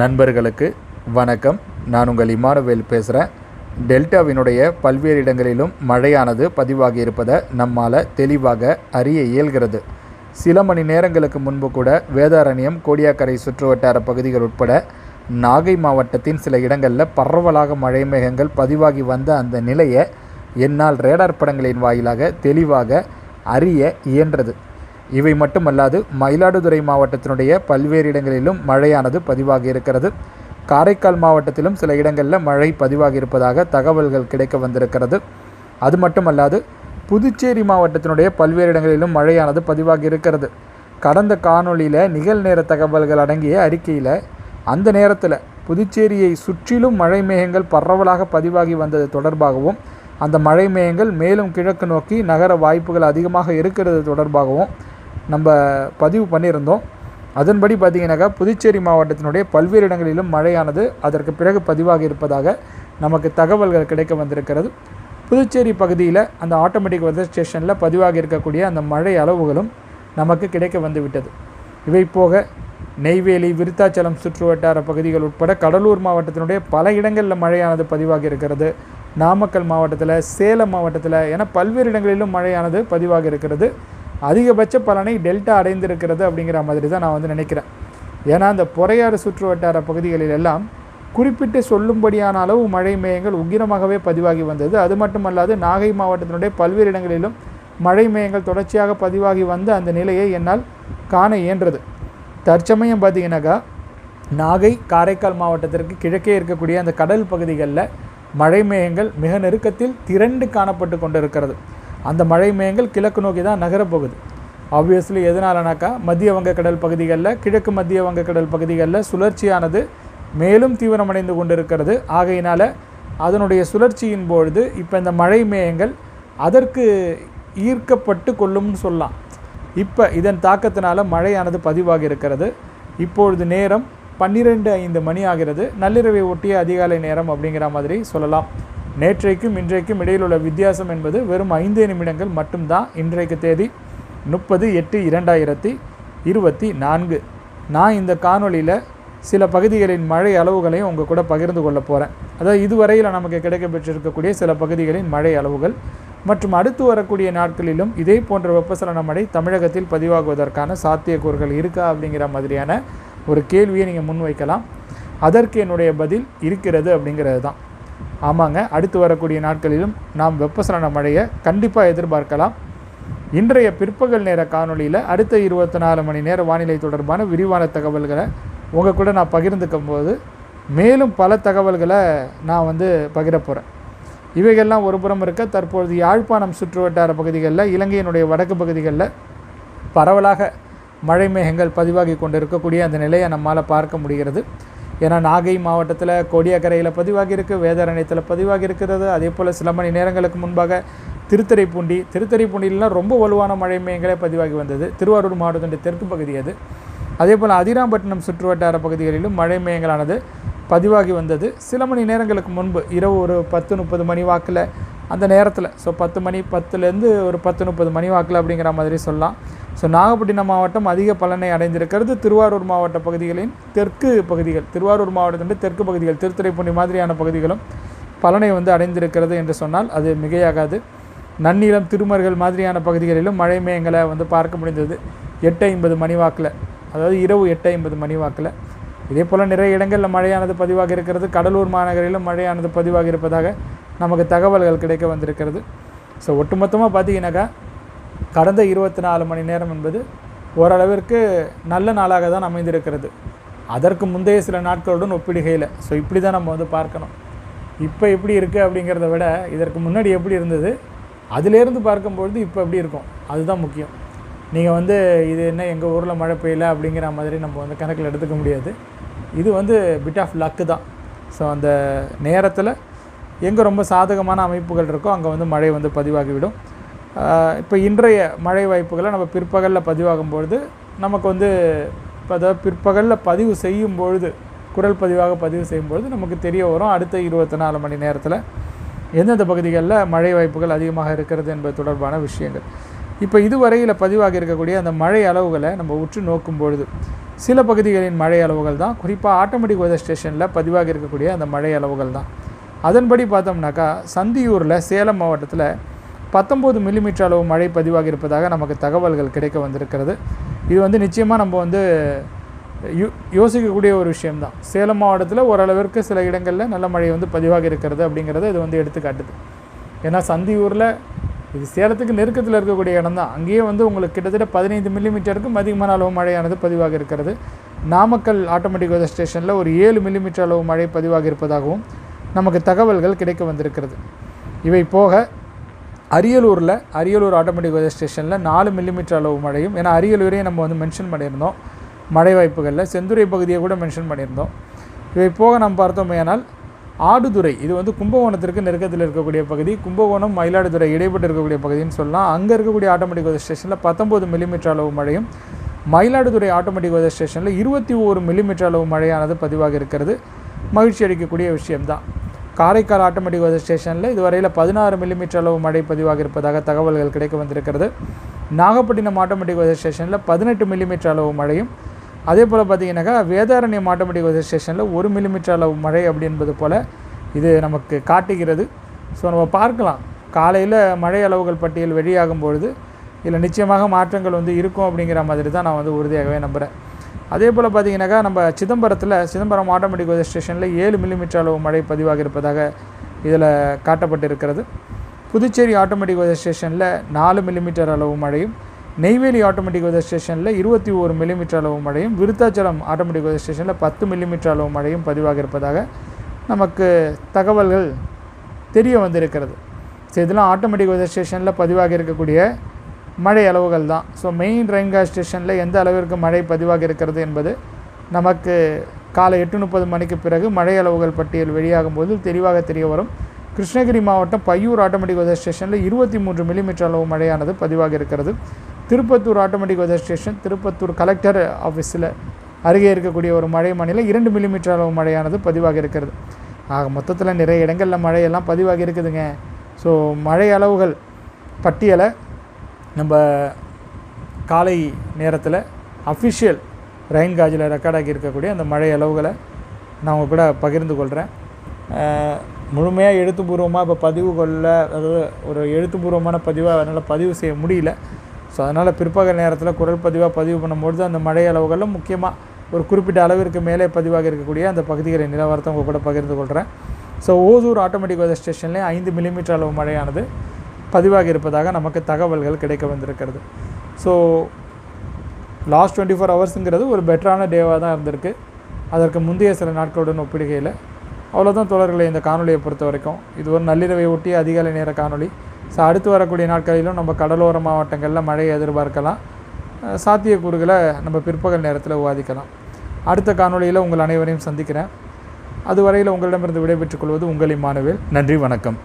நண்பர்களுக்கு வணக்கம். நான் உங்கள் இமானுவேல் பேசுகிறேன் டெல்டாவினுடைய பல்வேறு இடங்களிலும் மழையானது பதிவாகி இருப்பதை நம்மால் தெளிவாக அறிய இயல்கிறது. சில மணி நேரங்களுக்கு முன்பு கூட வேதாரண்யம் கோடியாக்கரை சுற்றுவட்டார பகுதிகள் உட்பட நாகை மாவட்டத்தின் சில இடங்களில் பரவலாக மழை மேகங்கள் பதிவாகி வந்த அந்த நிலையை என்னால் ரேடார் படங்களின் வாயிலாக தெளிவாக அறிய இயன்றது. இவை மட்டுமல்லாது மயிலாடுதுறை மாவட்டத்தினுடைய பல்வேறு இடங்களிலும் மழையானது பதிவாகி இருக்கிறது காரைக்கால் மாவட்டத்திலும் சில இடங்களில் மழை பதிவாகி இருப்பதாக தகவல்கள் கிடைக்க வந்திருக்கிறது. அது மட்டுமல்லாது புதுச்சேரி மாவட்டத்தினுடைய பல்வேறு இடங்களிலும் மழையானது பதிவாகி இருக்கிறது கடந்த காணொளியில் நிகழ்நேர தகவல்கள் அடங்கிய அறிக்கையில் அந்த நேரத்தில் புதுச்சேரியை சுற்றிலும் மழை மேகங்கள் பரவலாக பதிவாகி வந்தது தொடர்பாகவும் அந்த மழை மேகங்கள் மேலும் கிழக்கு நோக்கி நகர வாய்ப்புகள் அதிகமாக இருக்கிறது தொடர்பாகவும் நம்ம பதிவு பண்ணியிருந்தோம். அதன்படி பார்த்தீங்கன்னாக்கா புதுச்சேரி மாவட்டத்தினுடைய பல்வேறு இடங்களிலும் மழையானது அதற்கு பிறகு பதிவாகி இருப்பதாக நமக்கு தகவல்கள் கிடைக்க வந்திருக்கிறது. புதுச்சேரி பகுதியில் அந்த ஆட்டோமேட்டிக் வெதர் ஸ்டேஷனில் பதிவாகி இருக்கக்கூடிய அந்த மழை அளவுகளும் நமக்கு கிடைக்க வந்துவிட்டது. இவை போக நெய்வேலி விருத்தாச்சலம் சுற்றுவட்டார பகுதிகள் உட்பட கடலூர் மாவட்டத்தினுடைய பல இடங்களில் மழையானது பதிவாகி இருக்கிறது. நாமக்கல் மாவட்டத்தில் சேலம் மாவட்டத்தில் என பல்வேறு இடங்களிலும் மழையானது பதிவாகி இருக்கிறது. அதிகபட்ச பலனை டெல்டா அடைந்திருக்கிறது அப்படிங்கிற மாதிரி தான் நான் வந்து நினைக்கிறேன். ஏன்னா அந்த பொறையாறு சுற்று வட்டார பகுதிகளில் எல்லாம் குறிப்பிட்டு சொல்லும்படியான அளவு மழை மேயங்கள் உக்கிரமாகவே பதிவாகி வந்தது. அது மட்டுமல்லாது நாகை மாவட்டத்தினுடைய பல்வேறு இடங்களிலும் மழை மேயங்கள் தொடர்ச்சியாக பதிவாகி வந்த அந்த நிலையை என்னால் காண இயன்றது. தற்சமயம் பார்த்தீங்கன்னாக்கா நாகை காரைக்கால் மாவட்டத்திற்கு கிழக்கே இருக்கக்கூடிய அந்த கடல் பகுதிகளில் மழை மேகங்கள் மிக நெருக்கத்தில் திரண்டு காணப்பட்டு கொண்டிருக்கிறது. அந்த மழை மேயங்கள் கிழக்கு நோக்கி தான் நகரப்போகுது ஆப்வியஸ்லி எதனாலனாக்கா மத்திய வங்கக்கடல் பகுதிகளில் கிழக்கு மத்திய வங்கக்கடல் பகுதிகளில் சுழற்சியானது மேலும் தீவிரமடைந்து கொண்டிருக்கிறது. ஆகையினால் அதனுடைய சுழற்சியின் பொழுது இப்போ இந்த மழை மேயங்கள் அதற்கு ஈர்க்கப்பட்டு கொள்ளும்னு சொல்லலாம். இப்போ இதன் தாக்கத்தினால மழையானது பதிவாகி இருக்கிறது. இப்பொழுது நேரம் பன்னிரெண்டு ஐந்து மணி ஆகிறது. நள்ளிரவை ஒட்டிய அதிகாலை நேரம் அப்படிங்கிற மாதிரி சொல்லலாம். நேற்றைக்கும் இன்றைக்கும் இடையில் உள்ள வித்தியாசம் என்பது வெறும் ஐந்தே நிமிடங்கள் மட்டும்தான். இன்றைக்கு தேதி முப்பது எட்டு இரண்டாயிரத்தி இருபத்தி நான்கு. நான் இந்த காணொலியில் சில பகுதிகளின் மழை அளவுகளையும் உங்கள் கூட பகிர்ந்து கொள்ள போகிறேன் அதாவது இதுவரையில் நமக்கு கிடைக்கப்பெற்றிருக்கக்கூடிய சில பகுதிகளின் மழை அளவுகள் மற்றும் அடுத்து வரக்கூடிய நாட்களிலும் இதே போன்ற வெப்பசலன மழை தமிழகத்தில் பதிவாகுவதற்கான சாத்தியக்கூறுகள் இருக்கா அப்படிங்கிற மாதிரியான ஒரு கேள்வியை நீங்கள் முன்வைக்கலாம். அதற்கு என்னுடைய பதில் இருக்கிறது அப்படிங்கிறது தான் ஆமாங்க அடுத்து வரக்கூடிய நாட்களிலும் நாம் வெப்பசலன மழையை கண்டிப்பாக எதிர்பார்க்கலாம். இன்றைய பிற்பகல் நேர காணொலியில் அடுத்த இருபத்தி நாலு மணி நேர வானிலை தொடர்பான விரிவான தகவல்களை உங்கள் கூட நான் பகிர்ந்துக்கும் போது மேலும் பல தகவல்களை நான் வந்து பகிர போகிறேன் இவைகள்லாம் ஒரு புறம் இருக்க தற்பொழுது யாழ்ப்பாணம் சுற்றுவட்டார பகுதிகளில் இலங்கையினுடைய வடக்கு பகுதிகளில் பரவலாக மழை மேகங்கள் பதிவாகி கொண்டு இருக்கக்கூடிய அந்த நிலையை நம்மால் பார்க்க முடிகிறது. ஏன்னா நாகை மாவட்டத்தில் கோடியாக்கரையில் பதிவாகி இருக்குது வேதாரண்யத்தில் பதிவாகி இருக்கிறது அதே போல் சில மணி நேரங்களுக்கு முன்பாக திருத்துறைப்பூண்டி திருத்துறைப்பூண்டிலாம் ரொம்ப வலுவான மழை மையங்களே பதிவாகி வந்தது. திருவாரூர் மாவட்டத்தின் தெற்கு பகுதி அது. அதே போல் அதிராம்பட்டினம் சுற்றுவட்டார பகுதிகளிலும் மழை மையங்களானது பதிவாகி வந்தது. சில மணி நேரங்களுக்கு முன்பு இரவு ஒரு பத்து முப்பது மணி வாக்கில் அந்த நேரத்தில். ஸோ பத்து மணி பத்துலேருந்து ஒரு பத்து முப்பது மணி வாக்கில் அப்படிங்கிற மாதிரி சொல்லலாம். ஸோ நாகப்பட்டினம் மாவட்டம் அதிக பலனை அடைந்திருக்கிறது திருவாரூர் மாவட்ட பகுதிகளின் தெற்கு பகுதிகள். திருவாரூர் மாவட்டத்தின் தெற்கு பகுதிகள் திருத்துறைப்பூண்டி மாதிரியான பகுதிகளும் பலனை வந்து அடைந்திருக்கிறது என்று சொன்னால் அது மிகையாகாது. நன்னிலம் திருமர்கள் மாதிரியான பகுதிகளிலும் மழை மேயங்களை வந்து பார்க்க முடிந்தது. எட்டு ஐம்பது மணி வாக்கில். அதாவது இரவு எட்டு ஐம்பது மணி வாக்கில். இதே போல் நிறைய இடங்களில் மழையானது பதிவாக இருக்கிறது. கடலூர் மாநகரிலும் மழையானது பதிவாக இருப்பதாக நமக்கு தகவல்கள் கிடைக்க வந்திருக்கிறது. ஸோ ஒட்டுமொத்தமாக பார்த்தீங்கன்னாக்கா கடந்த இருபத்தி நாலு மணி நேரம் என்பது ஓரளவிற்கு நல்ல நாளாக தான் அமைந்திருக்கிறது. அதற்கு முந்தைய சில நாட்களுடன் ஒப்பிடுகையில். ஸோ இப்படி தான் நம்ம வந்து பார்க்கணும். இப்போ எப்படி இருக்குது அப்படிங்கிறத விட இதற்கு முன்னாடி எப்படி இருந்தது அதிலேருந்து பார்க்கும்பொழுது இப்போ எப்படி இருக்கும் அதுதான் முக்கியம். நீங்கள் வந்து இது என்ன எங்கள் ஊரில் மழை பெய்யல அப்படிங்கிற மாதிரி நம்ம வந்து கணக்கில் எடுத்துக்க முடியாது. இது வந்து பிட் ஆஃப் லக்கு தான். ஸோ அந்த நேரத்தில் எங்கே ரொம்ப சாதகமான அமைப்புகள் இருக்கோ அங்கே வந்து மழை வந்து பதிவாகிவிடும். இப்போ இன்றைய மழை வாய்ப்புகளை நம்ம பிற்பகலில் பதிவாகும் பொழுது நமக்கு வந்து இப்போ அதாவது பிற்பகலில் பதிவு செய்யும் பொழுது குரல் பதிவாக பதிவு செய்யும் பொழுது நமக்கு தெரிய வரும் அடுத்த இருபத்தி நாலு மணி நேரத்தில் எந்தெந்த பகுதிகளில் மழை வாய்ப்புகள் அதிகமாக இருக்கிறது என்பது தொடர்பான விஷயங்கள். இப்போ இதுவரையில் பதிவாக இருக்கக்கூடிய அந்த மழை அளவுகளை நம்ம உற்று நோக்கும் பொழுது சில பகுதிகளின் மழை அளவுகள் தான் குறிப்பாக ஆட்டோமேட்டிக் வெதர் ஸ்டேஷனில் பதிவாக இருக்கக்கூடிய அந்த மழை அளவுகள் தான். அதன்படி பார்த்தோம்னாக்கா சந்தியூரில் சேலம் மாவட்டத்தில் பத்தொம்போது மில்லிமீட்டர் அளவு மழை பதிவாகி இருப்பதாக நமக்கு தகவல்கள் கிடைக்க வந்திருக்கிறது. இது வந்து நிச்சயமாக நம்ம வந்து யோ யோசிக்கக்கூடிய ஒரு விஷயம்தான். சேலம் மாவட்டத்தில் ஓரளவிற்கு சில இடங்களில் நல்ல மழை வந்து பதிவாகி இருக்கிறது அப்படிங்கிறத இது வந்து எடுத்துக்காட்டுது. ஏன்னா சந்தியூரில் இது சேலத்துக்கு நெருக்கத்தில் இருக்கக்கூடிய இடம் தான் அங்கேயே வந்து உங்களுக்கு கிட்டத்தட்ட பதினைந்து மில்லிமீட்டருக்கும் அதிகமான அளவு மழையானது பதிவாக இருக்கிறது. நாமக்கல் ஆட்டோமேட்டிக் வெதர் ஸ்டேஷனில் ஒரு ஏழு மில்லிமீட்டர் அளவு மழை பதிவாக இருப்பதாகவும் நமக்கு தகவல்கள் கிடைக்க வந்திருக்கிறது. இவை போக அரியலூரில் அரியலூர் ஆட்டோமேட்டிக் வெதர் ஸ்டேஷனில் நாலு மில்லிமீட்டர் அளவு மழையும் ஏன்னா அரியலூரையும் நம்ம வந்து மென்ஷன் பண்ணியிருந்தோம். மழை வாய்ப்புகளில் செந்துறை பகுதியை கூட மென்ஷன் பண்ணியிருந்தோம். இவை போக நம்ம பார்த்தோமேயானால் ஆடுதுறை இது வந்து கும்பகோணத்திற்கு நெருக்கத்தில் இருக்கக்கூடிய பகுதி கும்பகோணம் மயிலாடுதுறை இடைப்பட்டு இருக்கக்கூடிய பகுதின்னு சொல்லலாம். அங்கே இருக்கக்கூடிய ஆட்டோமேட்டிக் வெதர் ஸ்டேஷனில் பத்தொம்போது மில்லிமீட்டர் அளவு மழையும் மயிலாடுதுறை ஆட்டோமேட்டிக் வெதர் ஸ்டேஷனில் இருபத்தி ஒரு மில்லிமீட்டர் அளவு மழையானது பதிவாக இருக்கிறது. மகிழ்ச்சி அளிக்கக்கூடிய விஷயம்தான். காரைக்கால் ஆட்டோமேட்டிக் வெதர் ஸ்டேஷனில் இதுவரையில் பதினாறு மில்லிமீட்டர் அளவு மழை பதிவாக இருப்பதாக தகவல்கள் கிடைக்க வந்திருக்கிறது. நாகப்பட்டினம் ஆட்டோமேட்டிக் வெதர் ஸ்டேஷனில் பதினெட்டு மில்லிமீட்டர் அளவு மழையும் அதே போல் பார்த்தீங்கன்னாக்கா வேதாரண்யம் ஆட்டோமேட்டிக் வெதர் ஸ்டேஷனில் ஒரு மில்லிமீட்டர் அளவு மழை அப்படி என்பது போல் இது நமக்கு காட்டுகிறது. ஸோ நம்ம பார்க்கலாம். காலையில் மழை அளவுகள் பட்டியல் வெளியாகும் பொழுது இதில் நிச்சயமாக மாற்றங்கள் வந்து இருக்கும் அப்படிங்கிற மாதிரி தான் நான் வந்து உறுதியாகவே நம்புகிறேன் அதே போல் பார்த்தீங்கன்னாக்கா நம்ம சிதம்பரத்தில் சிதம்பரம் ஆட்டோமேட்டிக் வெதர் ஸ்டேஷனில் ஏழு மில்லிமீட்டர் அளவு மழை பதிவாக இருப்பதாக இதில் காட்டப்பட்டிருக்கிறது. புதுச்சேரி ஆட்டோமேட்டிக் வெதர் ஸ்டேஷனில் நாலு மில்லிமீட்டர் அளவு மழையும் நெய்வேலி ஆட்டோமேட்டிக் வெதர் ஸ்டேஷனில் இருபத்தி ஒரு மில்லிமீட்டர் அளவு மழையும் விருத்தாச்சலம் ஆட்டோமேட்டிக் வெதர் ஸ்டேஷனில் பத்து மில்லிமீட்டர் அளவு மழையும் பதிவாக இருப்பதாக நமக்கு தகவல்கள் தெரிய வந்திருக்கிறது. ஸோ இதெல்லாம் ஆட்டோமேட்டிக் வெதர் ஸ்டேஷனில் பதிவாக இருக்கக்கூடிய மழை அளவுகள் தான் ஸோ மெயின் ரெயின்கார் ஸ்டேஷனில் எந்த அளவிற்கு மழை பதிவாக இருக்கிறது என்பது நமக்கு காலை எட்டு முப்பது மணிக்கு பிறகு மழை அளவுகள் பட்டியல் வெளியாகும் போது தெளிவாக தெரிய வரும். கிருஷ்ணகிரி மாவட்டம் பையூர் ஆட்டோமேட்டிக் வெதர் ஸ்டேஷனில் இருபத்தி மூன்று மில்லிமீட்டர் அளவு மழையானது பதிவாக இருக்கிறது. Tirupattur automatic weather station Tirupattur collector ஆஃபீஸில் அருகே இருக்கக்கூடிய ஒரு மழை மாநிலம் இரண்டு மில்லிமீட்டர் அளவு மழையானது பதிவாக இருக்கிறது. ஆக மொத்தத்தில் நிறைய இடங்களில் மழையெல்லாம் பதிவாகி இருக்குதுங்க. ஸோ மழை அளவுகள் பட்டியலை நம்ம காலை நேரத்தில் அஃபிஷியல் ரெயின் காஜில் ரெக்கார்டாகி இருக்கக்கூடிய அந்த மழை அளவுகளை நான் உங்கள் கூட பகிர்ந்து கொள்கிறேன் முழுமையாக எழுத்துப்பூர்வமாக இப்போ பதிவு கொள்ள அதாவது ஒரு எழுத்துப்பூர்வமான பதிவாக அதனால் பதிவு செய்ய முடியல. ஸோ அதனால் பிற்பகல் நேரத்தில் குரல் பதிவாக பதிவு பண்ணும்பொழுது அந்த மழை அளவுகளில் முக்கியமாக ஒரு குறிப்பிட்ட அளவிற்கு மேலே பதிவாக இருக்கக்கூடிய அந்த பகுதிகளின் நிலவரத்தை உங்கள் கூட பகிர்ந்து கொள்கிறேன் ஸோ ஓசூர் ஆட்டோமேட்டிக் வெதர் ஸ்டேஷன்லேயே ஐந்து மில்லிமீட்டர் அளவு மழையானது. பதிவாகி இருப்பதாக நமக்கு தகவல்கள் கிடைக்க வந்திருக்கிறது. ஸோ லாஸ்ட் டுவெண்ட்டி ஃபோர் ஹவர்ஸுங்கிறது ஒரு பெட்டரான டேவாக தான் இருந்திருக்கு. அதற்கு முந்தைய சில நாட்களுடன் ஒப்பிடுகையில் அவ்வளோதான் தோழர்களை இந்த காணொலியை பொறுத்த வரைக்கும். இது ஒரு நள்ளிரவை ஒட்டி அதிகாலை நேர காணொலி ஸோ அடுத்து வரக்கூடிய நாட்களிலும் நம்ம கடலோர மாவட்டங்களில் மழையை எதிர்பார்க்கலாம். சாத்தியக்கூறுகளை நம்ம பிற்பகல் நேரத்தில் விவாதிக்கலாம் அடுத்த காணொளியில் உங்கள் அனைவரையும் சந்திக்கிறேன். அதுவரையில் உங்களிடமிருந்து விடைபெற்றுக் கொள்வது உங்கள் இம்மானுவேல். நன்றி வணக்கம்.